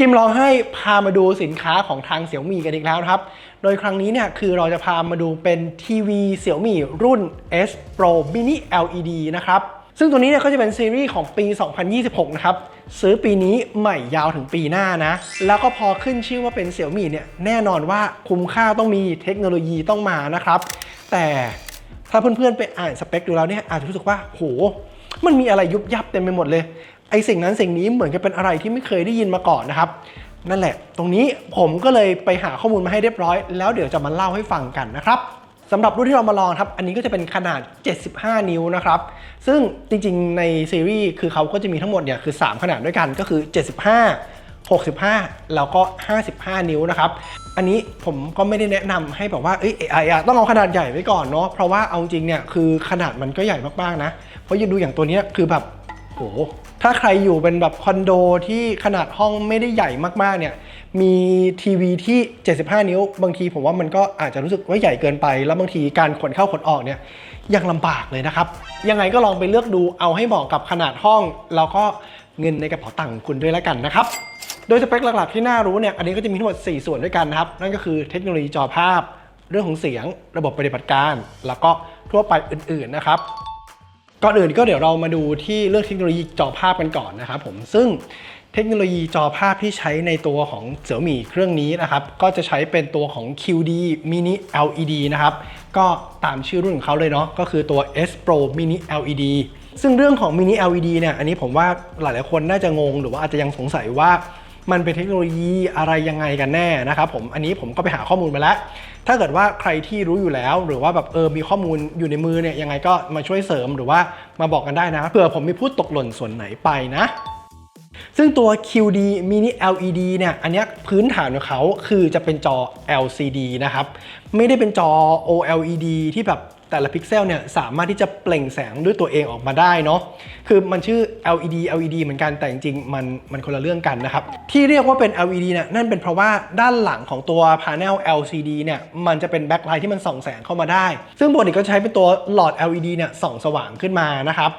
กิมลองให้พามาดูสินค้าของทางเสี่ยวมี่กันอีกแล้วนะครับ โดยครั้งนี้เนี่ยคือเราจะพามาดูเป็นทีวีเสี่ยวมี่รุ่น S Pro Mini LED นะครับ ซึ่งตัวนี้เนี่ยก็จะเป็นซีรีส์ของปี 2026 นะครับ ซื้อปีนี้ใหม่ยาวถึงปีหน้านะ แล้วก็พอขึ้นชื่อว่าเป็นเสี่ยวมี่เนี่ยแน่นอนว่าคุ้มค่าต้องมีเทคโนโลยีต้องมานะครับ แต่ถ้าเพื่อนๆไปอ่านสเปคดูแล้วเนี่ยอาจจะรู้สึกว่าโหมันมีอะไรยุบยับเต็มไปหมดเลย ไอสิ่งนั้นสิ่งนี้เหมือนกับเป็นอะไรที่ไม่เคยได้ยินมาก่อนนะครับ นั่นแหละ ตรงนี้ผมก็เลยไปหาข้อมูลมาให้เรียบร้อย แล้วเดี๋ยวจะมาเล่าให้ฟังกันนะครับสำหรับรุ่นที่เรามาลองครับ อันนี้ก็จะเป็นขนาด 75 นิ้วนะครับ ซึ่งจริงๆ ในซีรีส์คือเขาก็จะมีทั้งหมดเนี่ยคือ 3 ขนาดด้วยกันก็คือ 75 65 แล้วก็ 55 นิ้วนะครับ อันนี้ผมก็ไม่ได้แนะนำให้แบบว่า เอ้ยไอ้อะต้องเอาขนาดใหญ่ไว้ก่อนเนาะ เพราะว่าเอาจริงเนี่ยคือขนาดมันก็ใหญ่มากๆนะ เพราะอยืนดูอย่างตัวนี้คือแบบ โหถ้าใครอยู่เป็นแบบคอนโดที่ขนาดห้องไม่ได้ใหญ่มากๆเนี่ย มีทีวีที่ 75 นิ้ว บางทีผมว่ามันก็อาจจะรู้สึกว่าใหญ่เกินไป แล้วบางทีการขนเข้าขนออกเนี่ยยังลำบากเลยนะครับ ยังไงก็ลองไปเลือกดูเอาให้เหมาะกับขนาดห้อง แล้วก็เงินในกระเป๋าตังค์คุณด้วยแล้วกันนะครับ โดยสเปคหลักๆที่น่ารู้เนี่ย อันนี้ก็จะมีทั้งหมด 4 ส่วนด้วยกันนะครับ นั่นก็คือเทคโนโลยีจอภาพ เรื่องของเสียง ระบบปฏิบัติการ แล้วก็ทั่วไปอื่นๆนะครับ ก่อนอื่นก็เดี๋ยวเรามาดูที่เรื่องเทคโนโลยีจอภาพกันก่อนนะครับผมซึ่งเทคโนโลยีจอภาพที่ใช้ในตัวของเสี่ยวมี่เครื่องนี้นะครับ ก็จะใช้เป็นตัวของ QD Mini LED นะครับ ก็ตามชื่อรุ่นของเขาเลยเนาะก็คือตัว S Pro Mini LED ซึ่งเรื่องของ Mini LED เนี่ยอันนี้ผมว่าหลายๆคนน่าจะงงหรือว่าอาจจะยังสงสัยว่า มันเป็นเทคโนโลยีอะไรยังไงกันแน่นะครับผมอันนี้ผมก็ไปหาข้อมูลมาแล้ว ถ้าเกิดว่าใครที่รู้อยู่แล้ว หรือว่าแบบเออมีข้อมูลอยู่ในมือเนี่ยยังไงก็มาช่วยเสริมหรือว่ามาบอกกันได้นะเผื่อผมมีพูดตกหล่นส่วนไหนไปนะซึ่งตัว QD Mini LED เนี่ย อันนี้พื้นฐานของเขาคือจะเป็นจอ LCD นะครับ ไม่ได้เป็นจอ OLED ที่แบบ แต่ละพิกเซลเนี่ยสามารถที่จะเปล่งแสงด้วยตัวเองออกมาได้เนาะคือมันชื่อ LED LED เหมือนกันแต่จริงๆมันมันคนละเรื่องกันนะครับ ที่เรียกว่าเป็น LED เนี่ยนั่นเป็นเพราะว่าด้านหลังของตัว panel LCD เนี่ยมันจะเป็นแบ็คไลท์ที่มันส่องแสงเข้ามาได้ ซึ่งปกติก็ใช้เป็นตัวหลอด LED เนี่ยส่องสว่างขึ้นมานะครับ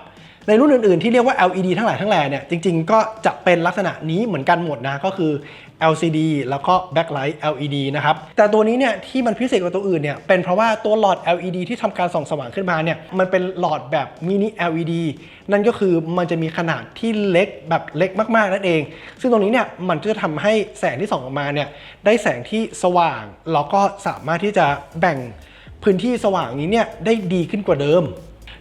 ในรุ่นอื่นๆที่เรียกว่า LED ทั้งหลายทั้งแหล่เนี่ยจริงๆ ก็จะเป็นลักษณะนี้เหมือนกันหมดนะก็คือ LCD แล้วก็ backlight LED นะครับ แต่ตัวนี้เนี่ยที่มันพิเศษกว่าตัวอื่นเนี่ยเป็นเพราะว่าตัวหลอด LED ที่ทำการส่องสว่างขึ้นมาเนี่ยมันเป็นหลอดแบบมินิ LED นั่นก็คือมันจะมีขนาดที่เล็กแบบเล็กมากๆนั่นเอง ซึ่งตรงนี้เนี่ยมันก็จะทำให้แสงที่ส่องออกมาเนี่ยได้แสงที่สว่างแล้วก็สามารถที่จะแบ่งพื้นที่สว่างนี้เนี่ยได้ดีขึ้นกว่าเดิม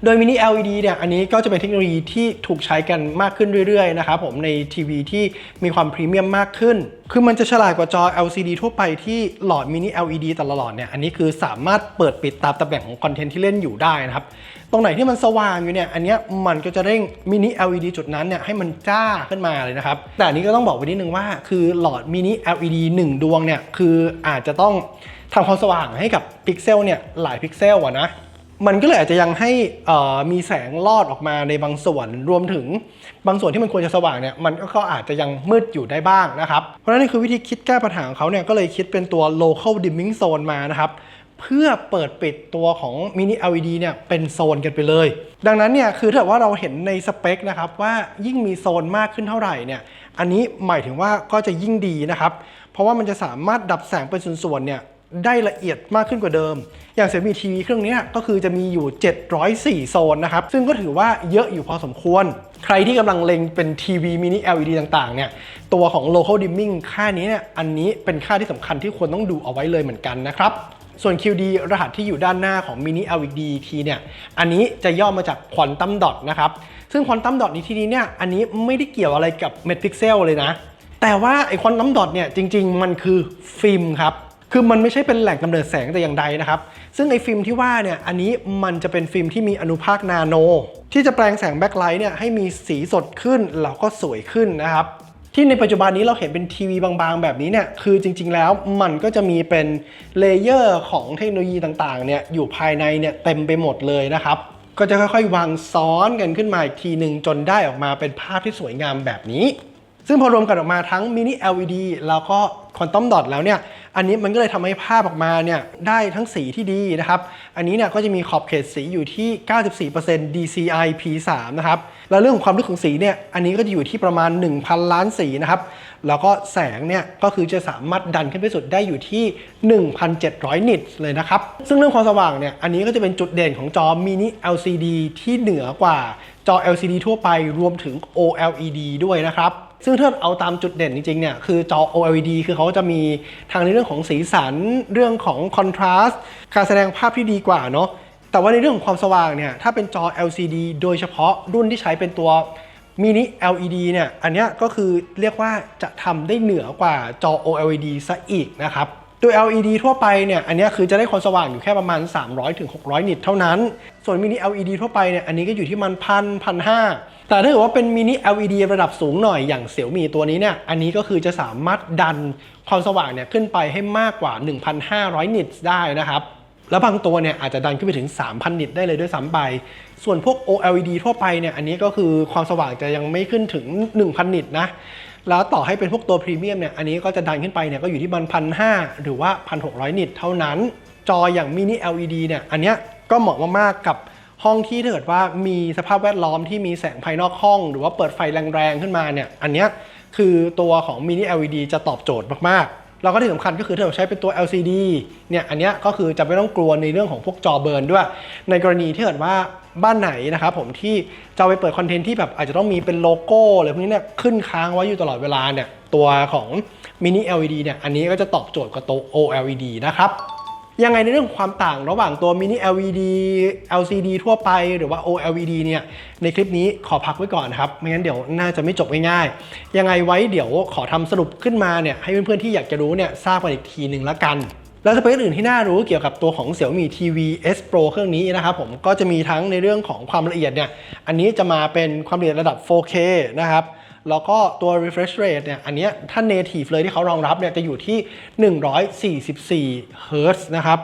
โดยมินิ LED เนี่ยอันนี้ก็จะเป็นเทคโนโลยีที่ถูกใช้กันมากขึ้นเรื่อยๆนะครับผมในทีวีที่มีความพรีเมียมมากขึ้น คือมันจะฉลาดกว่าจอ LCD ทั่วไปที่หลอดมินิ LED แต่ละหลอดเนี่ยอันนี้คือสามารถเปิดปิดตามตำแหน่งของคอนเทนต์ที่เล่นอยู่ได้นะครับตรงไหนที่มันสว่างอยู่เนี่ยอันนี้มันก็จะเร่งมินิ LED จุดนั้นเนี่ยให้มันจ้าขึ้นมาเลยนะครับ แต่อันนี้ก็ต้องบอกไว้นิดนึงว่า คือหลอดมินิ LED 1 ดวงเนี่ยคืออาจจะต้องทำความสว่างให้กับพิกเซลเนี่ยหลายพิกเซลอะนะ มันก็เลยอาจจะยังให้มีแสงลอดออกมาในบางส่วน รวมถึงบางส่วนที่มันควรจะสว่างเนี่ย มันก็อาจจะยังมืดอยู่ได้บ้างนะครับ เพราะฉะนั้นนี่คือวิธีคิดแก้ปัญหาของเขาเนี่ย ก็เลยคิดเป็นตัว local dimming zone มานะครับ เพื่อเปิดปิดตัวของ mini LED เนี่ย เป็นโซนกันไปเลย ดังนั้นเนี่ย คือถ้าว่าเราเห็นในสเปคนะครับว่ายิ่งมีโซนมากขึ้นเท่าไหร่เนี่ย อันนี้หมายถึงว่าก็จะยิ่งดีนะครับ เพราะว่ามันจะสามารถดับแสงเป็นส่วนๆเนี่ย ได้ละเอียดมากขึ้นกว่าเดิม อย่างเสี่ยมีทีวีเครื่องนี้ก็คือจะมีอยู่ 704 โซนนะครับ ซึ่งก็ถือว่าเยอะอยู่พอสมควร ใครที่กำลังเล็งเป็นทีวีมินิ LED ต่างๆ เนี่ย ตัวของ local dimming ค่านี้เนี่ย อันนี้เป็นค่าที่สำคัญที่ควรต้องดูเอาไว้เลยเหมือนกันนะครับ ส่วน QD รหัสที่อยู่ด้านหน้าของ Mini LED ทีเนี่ย อันนี้จะย่อมาจาก Quantum Dot นะครับ ซึ่ง Quantum Dot ในที่นี้เนี่ย อันนี้ไม่ได้เกี่ยวอะไรกับเม็ดพิกเซลเลยนะ แต่ว่าไอ้ Quantum Dot เนี่ย จริง ๆ มันคือฟิล์มครับ คือมันไม่ใช่เป็นแหล่งกำเนิดแสงแต่อย่างใดนะครับ ซึ่งไอ้ฟิล์มที่ว่าเนี่ย อันนี้มันจะเป็นฟิล์มที่มีอนุภาคนาโน ที่จะแปลงแสงแบ็คไลท์เนี่ยให้มีสีสดขึ้นแล้วก็สวยขึ้นนะครับ ที่ในปัจจุบันนี้เราเห็นเป็นทีวีบางๆ แบบนี้เนี่ย คือจริงๆแล้วมันก็จะมีเป็นเลเยอร์ของเทคโนโลยีต่างๆ เนี่ยอยู่ภายในเนี่ยเต็มไปหมดเลยนะครับ ก็จะค่อยๆ วางซ้อนกันขึ้นมาอีกทีหนึ่งจนได้ออกมาเป็นภาพที่สวยงามแบบนี้ซึ่งพอรวมกันออกมาทั้งมินิ LED แล้วก็ควอนตัมดอทแล้วเนี่ย อันนี้มันก็เลยทำให้ภาพออกมาเนี่ยได้ทั้งสีที่ดีนะครับ อันนี้เนี่ยก็จะมีขอบเขตสีอยู่ที่ 94% DCI P3 นะครับ แล้วเรื่องของความลึกของสีเนี่ย อันนี้ก็จะอยู่ที่ประมาณ 1,000 ล้านสีนะครับ แล้วก็แสงเนี่ยก็คือจะสามารถดันขึ้นไปสุดได้อยู่ที่ 1,700 นิตเลยนะครับ ซึ่งเรื่องความสว่างเนี่ย อันนี้ก็จะเป็นจุดเด่นของจอมินิ LCD ที่เหนือกว่าจอ LCD ทั่วไปรวมถึง OLED ด้วยนะครับ ซึ่งถ้าเอาตามจุดเด่นจริงๆเนี่ยคือจอ OLED คือเขาจะมีทางในเรื่องของสีสันเรื่องของคอนทราสต์การแสดงภาพที่ดีกว่าเนาะแต่ว่าในเรื่องของความสว่างเนี่ยถ้าเป็นจอ LCD โดยเฉพาะรุ่นที่ใช้เป็นตัวมินิ LED เนี่ยอันนี้ก็คือเรียกว่าจะทำได้เหนือกว่าจอ OLED ซะอีกนะครับ โดย LED ทั่วไปเนี่ย อันนี้คือจะได้ความสว่างอยู่แค่ประมาณ 300ถึง600 นิตเท่านั้น ส่วนมินิ LED ทั่วไปเนี่ย อันนี้ก็อยู่ที่มันพันพันห้าแต่ถ้าเกิดว่าเป็นมินิ LED ระดับสูงหน่อยอย่างเสี่ยวมีตัวนี้เนี่ย อันนี้ก็คือจะสามารถดันความสว่างเนี่ยขึ้นไปให้มากกว่า 1,500 นิตได้นะครับ แล้วบางตัวเนี่ยอาจจะดันขึ้นไปถึง 3,000 นิตได้เลยด้วยซ้ำไป ส่วนพวก OLED ทั่วไปเนี่ย อันนี้ก็คือความสว่างจะยังไม่ขึ้นถึง 1,000 นิตนะ แล้วต่อให้เป็นพวกตัวพรีเมียมเนี่ย อันนี้ก็จะดันขึ้นไปเนี่ยก็อยู่ที่มันพันห้าหรือว่า 1,600 นิตเท่านั้น จออย่างมินิ LED เนี่ย อันเนี้ยก็เหมาะมากๆกับห้องที่ถ้าเกิดว่ามีสภาพแวดล้อมที่มีแสงภายนอกห้อง หรือว่าเปิดไฟแรงๆขึ้นมาเนี่ย อันเนี้ยคือตัวของมินิ LED จะตอบโจทย์มากๆ เราก็ที่สำคัญก็คือถ้าเราใช้เป็นตัว LCD เนี่ยอันนี้ก็คือจะไม่ต้องกลัวในเรื่องของพวกจอเบิร์นด้วย ในกรณีที่เกิดว่าบ้านไหนนะครับผมที่จะไปเปิดคอนเทนต์ที่แบบอาจจะต้องมีเป็นโลโก้อะไรพวกนี้เนี่ยขึ้นค้างไว้อยู่ตลอดเวลาเนี่ยตัวของมินิ LED เนี่ยอันนี้ก็จะตอบโจทย์กับโต OLED นะครับ ยังไงในเรื่องความต่างระหว่างตัวมินิ LED LCD ทั่วไปหรือว่า OLED เนี่ยในคลิปนี้ขอพักไว้ก่อนครับ ไม่งั้นเดี๋ยวน่าจะไม่จบง่ายๆ ยังไงไว้เดี๋ยวขอทำสรุปขึ้นมาเนี่ยให้เพื่อนๆที่อยากจะรู้เนี่ยทราบกันอีกทีหนึ่งละกันแล้วสเปคอื่นที่น่ารู้เกี่ยวกับตัวของ Xiaomi TV S Pro เครื่องนี้นะครับผมก็จะมีทั้งในเรื่องของความละเอียดเนี่ยอันนี้จะมาเป็นความละเอียดระดับ 4K นะครับ แล้วก็ตัว refresh rate เนี่ยอันนี้ถ้า native เลยที่เขารองรับเนี่ยจะอยู่ที่ 144 Hz นะครับ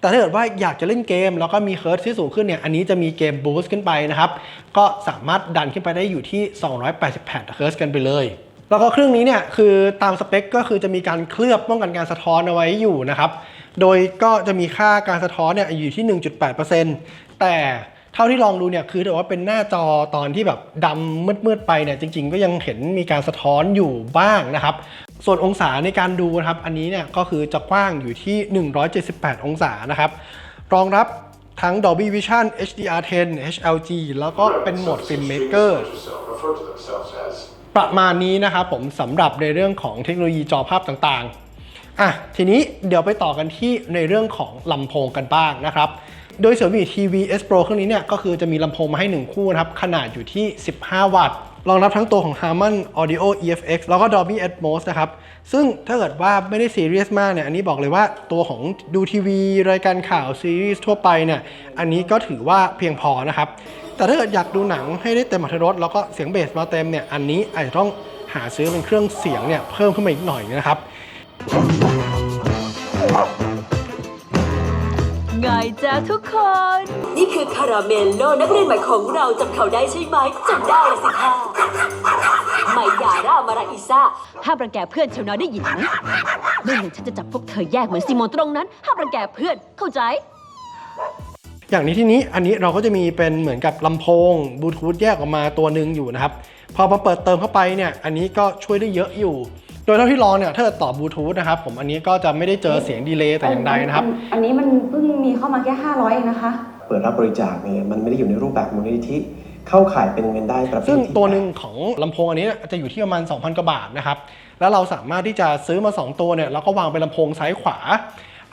แต่ถ้าเกิดว่าอยากจะเล่นเกม แล้วก็มี Hz ที่สูงขึ้นเนี่ย อันนี้จะมีเกม boost ขึ้นไปนะครับ ก็สามารถดันขึ้นไปได้อยู่ที่ 288 Hz กันไปเลย แล้วก็เครื่องนี้เนี่ยคือตามสเปคก็คือจะมีการเคลือบป้องกันการสะท้อนเอาไว้อยู่นะครับ โดยก็จะมีค่าการสะท้อนเนี่ยอยู่ที่ 1.8%แต่ เท่าที่ลองดูเนี่ยคือถือว่าเป็นหน้าจอตอนที่แบบดำมืดๆไปเนี่ยจริง ๆ ก็ยังเห็นมีการสะท้อนอยู่บ้างนะครับ ส่วนองศาในการดูนะครับ อันนี้เนี่ยก็คือจะกว้างอยู่ที่ 178 องศานะครับ รองรับทั้ง Dolby Vision HDR10 HLG แล้วก็เป็นโหมด Filmmaker ประมาณนี้นะครับผมสำหรับในเรื่องของเทคโนโลยีจอภาพต่างๆอะทีนี้เดี๋ยวไปต่อกันที่ในเรื่องของลำโพงกันบ้างนะครับ โดย Xiaomi TV S Pro เครื่องนี้เนี่ยก็คือจะมีลำโพงมาให้ 1 คู่นะครับ ขนาดอยู่ที่ 15 วัตต์รองรับทั้งตัวของ Harman Audio EFX แล้วก็ Dolby Atmos นะครับ ซึ่งถ้าเกิดว่าไม่ได้ซีเรียสมากเนี่ย อันนี้บอกเลยว่าตัวของดูทีวี รายการข่าวซีรีส์ทั่วไปเนี่ย อันนี้ก็ถือว่าเพียงพอนะครับ แต่ถ้าเกิดอยากดูหนังให้ได้เต็มอรรถรสแล้วก็เสียงเบสมาเต็มเนี่ย อันนี้อาจจะต้องหาซื้อเป็นเครื่องเสียงเนี่ยเพิ่มขึ้นมาอีกหน่อยนะครับ ไงจ้าทุกคน นี่คือคาราเมลโลนักเรียนใหม่ของเราจำเขาได้ใช่ไหมจำได้ละสิค่ะไมยาร่ามาราอิซ่าห้ามรังแกเพื่อนชาวนาได้ยินไหมไม่งั้นฉันจะจับพวกเธอแยกเหมือนซีโมนตรงนั้นห้ามรังแกเพื่อนเข้าใจ อย่างนี้ที่นี้อันนี้เราก็จะมีเป็นเหมือนกับลำโพงบลูทูธแยกออกมาตัวหนึ่งอยู่นะครับ พอมาเปิดเติมเข้าไปเนี่ยอันนี้ก็ช่วยได้เยอะอยู่ โดยเท่าที่ลองเนี่ยถ้าเกิดต่อบลูทูธนะครับผมอันนี้ก็จะไม่ได้เจอเสียงดีเลย์แต่อย่างใดนะครับอัอันนี้มันเพิ่งมีเข้ามาแค่ 500 เองนะคะ เปิดรับบริจาคเนี่ยมันไม่ได้อยู่ในรูปแบบมูลนิธิเข้าข่ายเป็นเงินได้ประเภทซึ่งที่ตัวหนึ่งของลำโพงอันนี้จะอยู่ที่ประมาณ 2,000 กว่าบาทนะครับ แล้วเราสามารถที่จะซื้อมา 2 ตัวเนี่ยแล้วก็วางเป็นลำโพงซ้ายขวา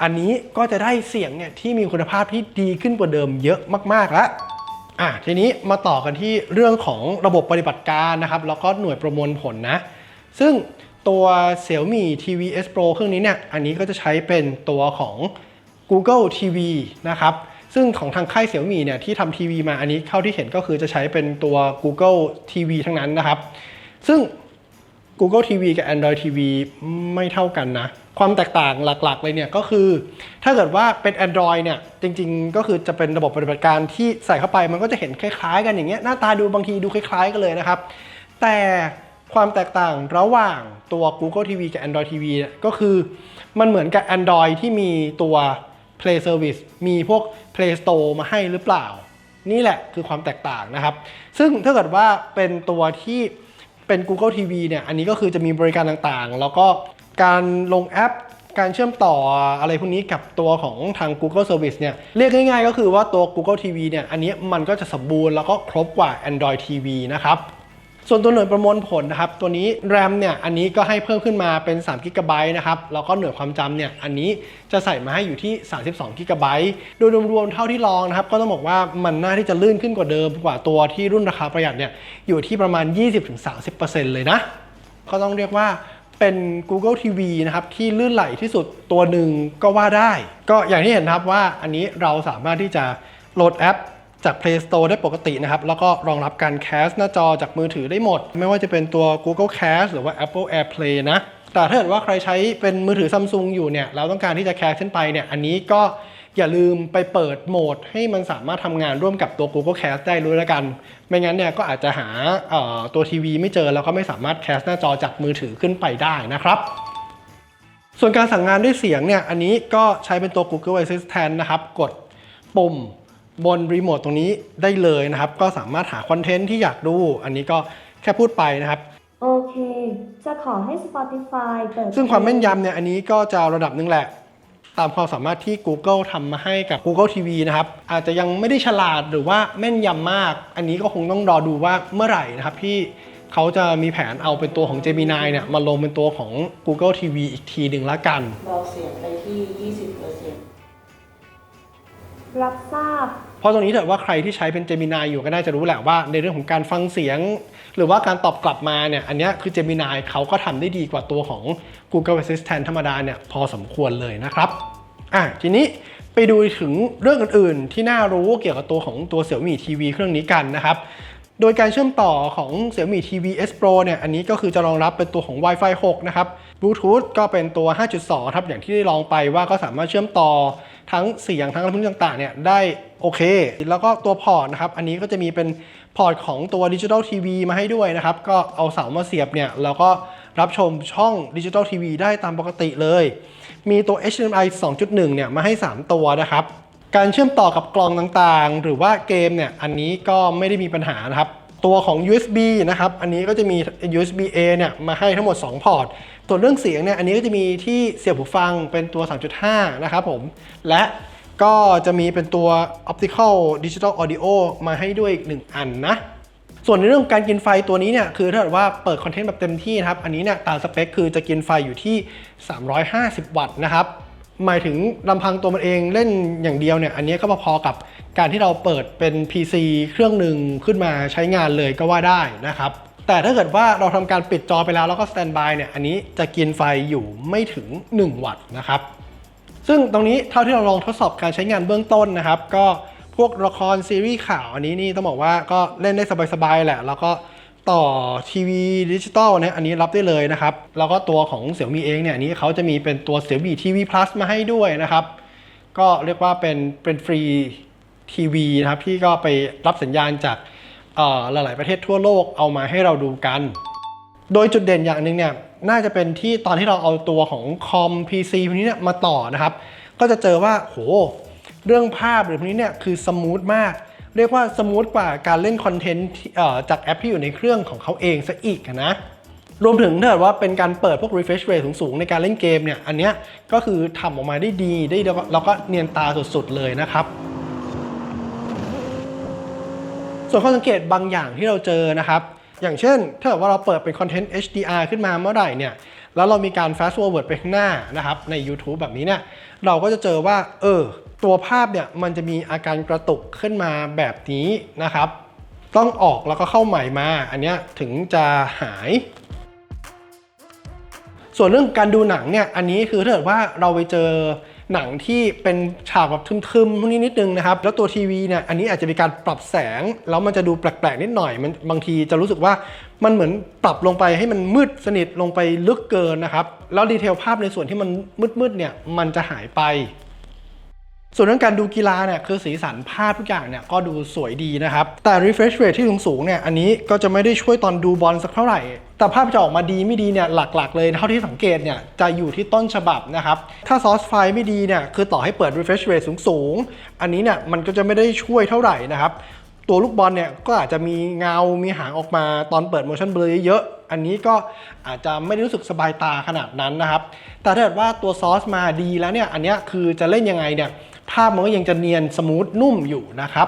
อันนี้ก็จะได้เสียงเนี่ยที่มีคุณภาพที่ดีขึ้นกว่าเดิมเยอะมากๆแล้วอะทีนี้มาต่อกันที่เรื่องของระบบปฏิบัติการนะครับแล้วก็หน่วยประมวลผลนะ ซึ่ง ตัว Xiaomi TV S Pro เครื่องนี้เนี่ย อันนี้ก็จะใช้เป็นตัวของ Google TV นะครับ ซึ่งของทางค่าย Xiaomi เนี่ยที่ทำทีวีมาอันนี้เข้าที่เห็นก็คือจะใช้เป็นตัว Google TV ทั้งนั้นนะครับ ซึ่ง Google TV กับ Android TV ไม่เท่ากันนะ ความแตกต่างหลักๆ เลยเนี่ยก็คือ ถ้าเกิดว่าเป็น Android เนี่ย จริงๆ ก็คือจะเป็นระบบปฏิบัติการที่ใส่เข้าไปมันก็จะเห็นคล้ายๆ กันอย่างเงี้ยหน้าตาดูบางทีดูคล้ายๆ กันเลยนะครับ แต่ ความแตกต่างระหว่างตัว Google TV กับ Android TV ก็คือมันเหมือนกับ Android ที่มีตัว Play Service มีพวก Play Store มาให้หรือเปล่า นี่แหละคือความแตกต่างนะครับ ซึ่งถ้าเกิดว่าเป็นตัวที่เป็น Google TV เนี่ยอันนี้ก็คือจะมีบริการต่างๆ แล้วก็การลงแอปการเชื่อมต่ออะไรพวกนี้กับตัวของทาง Google Service เนี่ยเรียกง่ายๆ ก็คือว่าตัว Google TV เนี่ยอันนี้มันก็จะสมบูรณ์แล้วก็ครบกว่า Android TV นะครับ ส่วนตัวหน่วยประมวลผลนะครับ ตัวนี้ RAM เนี่ยอันนี้ก็ให้เพิ่มขึ้นมาเป็น3 g b นะครับ แล้วก็หน่วยความจำเนี่ยอันนี้จะใส่มาให้อยู่ที่ 32 g b โดยรวมๆเท่าที่ลองนะครับ ก็ต้องบอกว่ามันน่าที่จะลื่นขึ้นกว่าเดิมกว่าตัวที่รุ่นราคาประหยัดเนี่ยอยู่ที่ประมาณ 20-30%เลยนะ ก็ต้องเรียกว่าเป็น Google TV นะครับ ที่ลื่นไหลที่สุดตัวหนึ่งก็ว่าได้ ก็อย่างที่เห็นครับว่าอันนี้เราสามารถที่จะโหลดแอป จาก Play Store ได้ปกตินะครับ แล้วก็รองรับการแคสหน้าจอจากมือถือได้หมด ไม่ว่าจะเป็นตัว Google Cast หรือว่า Apple AirPlay นะ แต่ถ้าเกิดว่าใครใช้เป็นมือถือซัมซุงอยู่เนี่ย เราต้องการที่จะแคสขึ้นไปเนี่ย อันนี้ก็อย่าลืมไปเปิดโหมดให้มันสามารถทำงานร่วมกับตัว Google Cast ได้ด้วยแล้วกัน ไม่งั้นเนี่ยก็อาจจะหาตัวทีวีไม่เจอแล้วก็ไม่สามารถแคสหน้าจอจากมือถือขึ้นไปได้นะครับส่วนการสั่งงานด้วยเสียงเนี่ย อันนี้ก็ใช้เป็นตัว Google Assistant นะครับ กดปุ่ม บนรีโมทตรงนี้ได้เลยนะครับ ก็สามารถหาคอนเทนต์ที่อยากดู อันนี้ก็แค่พูดไปนะครับ โอเค จะขอให้ Spotify เปิดซึ่งความแม่นยำเนี่ยอันนี้ก็จะระดับหนึงแหละ ตามความสามารถที่ Google ทำมาให้กับ Google TV นะครับ อาจจะยังไม่ได้ฉลาดหรือว่าแม่นยำมาก อันนี้ก็คงต้องรอดูว่าเมื่อไหร่นะครับที่เขาจะมีแผนเอาเป็นตัวของ Gemini เนี่ยมาลงเป็นตัวของ Google TV อีกทีหนึ่งละกัน เบาเสียงไปที่ 20%เรั รับทราบ เพราะตรงนี้ถ้าว่าใครที่ใช้เป็น Gemini อยู่ก็น่าจะรู้แหละว่า ในเรื่องของการฟังเสียง หรือว่าการตอบกลับมาเนี่ยอันนี้คือ Gemini เขาก็ทำได้ดีกว่าตัวของ Google Assistant ธรรมดาเนี่ยพอสมควรเลยนะครับอะทีนี้ไปดูถึงเรื่องอื่นๆ ที่น่ารู้เกี่ยวกับตัวของตัวเสี่ยวมี่ทีวีเครื่องนี้กันนะครับ โดยการเชื่อมต่อของ Xiaomi TV S Pro เนี่ย อันนี้ก็คือจะรองรับเป็นตัวของ Wi-Fi 6 นะครับ Bluetooth ก็เป็นตัว 5.2 ครับ อย่างที่ได้ลองไปว่าก็สามารถเชื่อมต่อทั้งเสียงทั้งอะไรพวกต่างๆ เนี่ย ได้โอเค แล้วก็ตัวพอร์ตนะครับ อันนี้ก็จะมีเป็นพอร์ตของตัวดิจิ t a ลทีวีมาให้ด้วยนะครับ ก็เอาเสามาเสียบเนี่ย แล้วก็รับชมช่องดิจิ t a ลทีวีได้ตามปกติเลย มีตัว HDMI 2.1 เนี่ย มาให้ 3 ตัวนะครับ การเชื่อมต่อกับกล่องต่างๆ หรือว่าเกมเนี่ยอันนี้ก็ไม่ได้มีปัญหานะครับ ตัวของ USB นะครับ อันนี้ก็จะมี USB A เนี่ยมาให้ทั้งหมด 2 พอร์ต ส่วนเรื่องเสียงเนี่ยอันนี้ก็จะมีที่เสียบหูฟังเป็นตัว 3.5 นะครับผม และก็จะมีเป็นตัว Optical Digital Audio มาให้ด้วยอีก 1 อันนะ ส่วนในเรื่องของการกินไฟตัวนี้เนี่ยคือถ้าเกิดว่าเปิดคอนเทนต์แบบเต็มที่นะครับ อันนี้เนี่ยตามสเปคคือจะกินไฟอยู่ที่ 350 วัตต์นะครับ หมายถึงลำพังตัวมันเองเล่นอย่างเดียวเนี่ยอันนี้ก็พอๆกับการที่เราเปิดเป็น PC เครื่องหนึ่งขึ้นมาใช้งานเลยก็ว่าได้นะครับแต่ถ้าเกิดว่าเราทำการปิดจอไปแล้วแล้วก็สแตนบายเนี่ยอันนี้จะกินไฟอยู่ไม่ถึง 1 วัตต์นะครับ ซึ่งตรงนี้เท่าที่เราลองทดสอบการใช้งานเบื้องต้นนะครับ ก็พวกละครซีรีส์ข่าวอันนี้นี่ต้องบอกว่าก็เล่นได้สบายๆแหละ แล้วก็ ต่อทีวีดิจิตอลเนี่ยอันนี้รับได้เลยนะครับ แล้วก็ตัวของเสี่ยมีเองเนี่ยอันนี้เขาจะมีเป็นตัวเสี่ยมีทีวี plus มาให้ด้วยนะครับ ก็เรียกว่าเป็นเป็นฟรีทีวีนะครับที่ก็ไปรับสัญญาณจากเอ่อหลาย ๆ ประเทศทั่วโลกเอามาให้เราดูกัน โดยจุดเด่นอย่างหนึ่งเนี่ยน่าจะเป็นที่ตอนที่เราเอาตัวของคอม PC พวกนี้เนี่ยมาต่อนะครับ ก็จะเจอว่าโหเรื่องภาพหรือพวกนี้เนี่ยคือสมูทมาก เรียกว่าสมูทกว่าการเล่นคอนเทนต์จากแอปที่อยู่ในเครื่องของเขาเองซะอีกนะรวมถึงถ้าเกิดว่าเป็นการเปิดพวก refresh rate สูงๆ ในการเล่นเกมเนี่ย อันเนี้ยก็คือทำออกมาได้ดีได้แล้วก็เนียนตาสุดๆ เลยนะครับ ส่วนข้อสังเกตบางอย่างที่เราเจอนะครับ อย่างเช่น ถ้าเกิดว่าเราเปิดเป็นคอนเทนต์ HDR ขึ้นมาเมื่อไหร่เนี่ย แล้วเรามีการ fast forward ไปข้างหน้านะครับใน YouTube แบบนี้เนี่ยเราก็จะเจอว่าเออตัวภาพเนี่ยมันจะมีอาการกระตุกขึ้นมาแบบนี้นะครับ ต้องออกแล้วก็เข้าใหม่มา อันนี้ถึงจะหาย ส่วนเรื่องการดูหนังเนี่ยอันนี้คือถ้าเกิดว่าเราไปเจอ หนังที่เป็นฉากแบบทึมๆพวกนี้นิดนึงนะครับ แล้วตัวทีวีเนี่ยอันนี้อาจจะมีการปรับแสง แล้วมันจะดูแปลกๆนิดหน่อย มันบางทีจะรู้สึกว่ามันเหมือนปรับลงไปให้มันมืดสนิทลงไปลึกเกินนะครับ แล้วดีเทลภาพในส่วนที่มันมืดๆเนี่ยมันจะหายไป ส่วนเรื่องการดูกีฬาเนี่ยคือสีสันภาพทุกอย่างเนี่ยก็ดูสวยดีนะครับ แต่ refresh rate ที่สูงๆเนี่ยอันนี้ก็จะไม่ได้ช่วยตอนดูบอลสักเท่าไหร่ แต่ภาพจะออกมาดีไม่ดีเนี่ยหลักๆเลยเท่าที่สังเกตเนี่ยจะอยู่ที่ต้นฉบับนะครับ ถ้าซอสไฟล์ไม่ดีเนี่ยคือต่อให้เปิด refresh rate สูงๆ อันนี้เนี่ยมันก็จะไม่ได้ช่วยเท่าไหร่นะครับตัวลูกบอลเนี่ยก็อาจจะมีเงา มีหางออกมาตอนเปิด motion blur เยอะๆ อันนี้ก็อาจจะไม่ได้รู้สึกสบายตาขนาดนั้นนะครับ แต่ถ้าเกิดว่าตัวซอสมาดีแล้วเนี่ย อันนี้คือจะเล่นยังไงเนี่ย ภาพมันก็ยังจะเนียนสมูทนุ่มอยู่นะครับ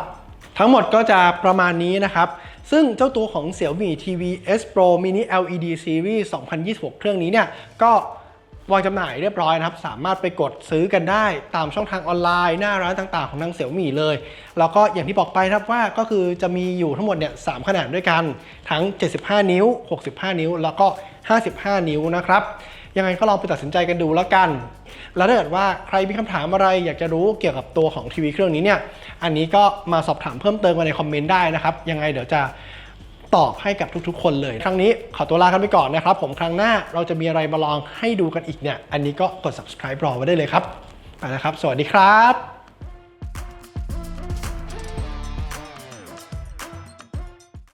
ทั้งหมดก็จะประมาณนี้นะครับ ซึ่งเจ้าตัวของ Xiaomi TV S Pro Mini LED Series 2026 เครื่องนี้เนี่ยก็วางจำหน่ายเรียบร้อยนะครับ สามารถไปกดซื้อกันได้ตามช่องทางออนไลน์ หน้าร้านต่างๆ ของทาง Xiaomi เลย แล้วก็อย่างที่บอกไปครับว่าก็คือจะมีอยู่ทั้งหมดเนี่ยสามขนาดด้วยกันทั้ง 75 นิ้ว 65 นิ้ว แล้วก็ 55 นิ้วนะครับ ยังไงก็ลองไปตัดสินใจกันดูแล้วกัน แล้วถ้าเกิดว่าใครมีคำถามอะไรอยากจะรู้เกี่ยวกับตัวของทีวีเครื่องนี้เนี่ย อันนี้ก็มาสอบถามเพิ่มเติมมาในคอมเมนต์ได้นะครับ ยังไงเดี๋ยวจะตอบให้กับทุกๆ คนเลย ครั้งนี้ขอตัวลากันไปก่อนนะครับ ผมครั้งหน้าเราจะมีอะไรมาลองให้ดูกันอีกเนี่ย อันนี้ก็กด subscribe รอไว้ได้เลยครับ ไปนะครับ สวัสดีครับ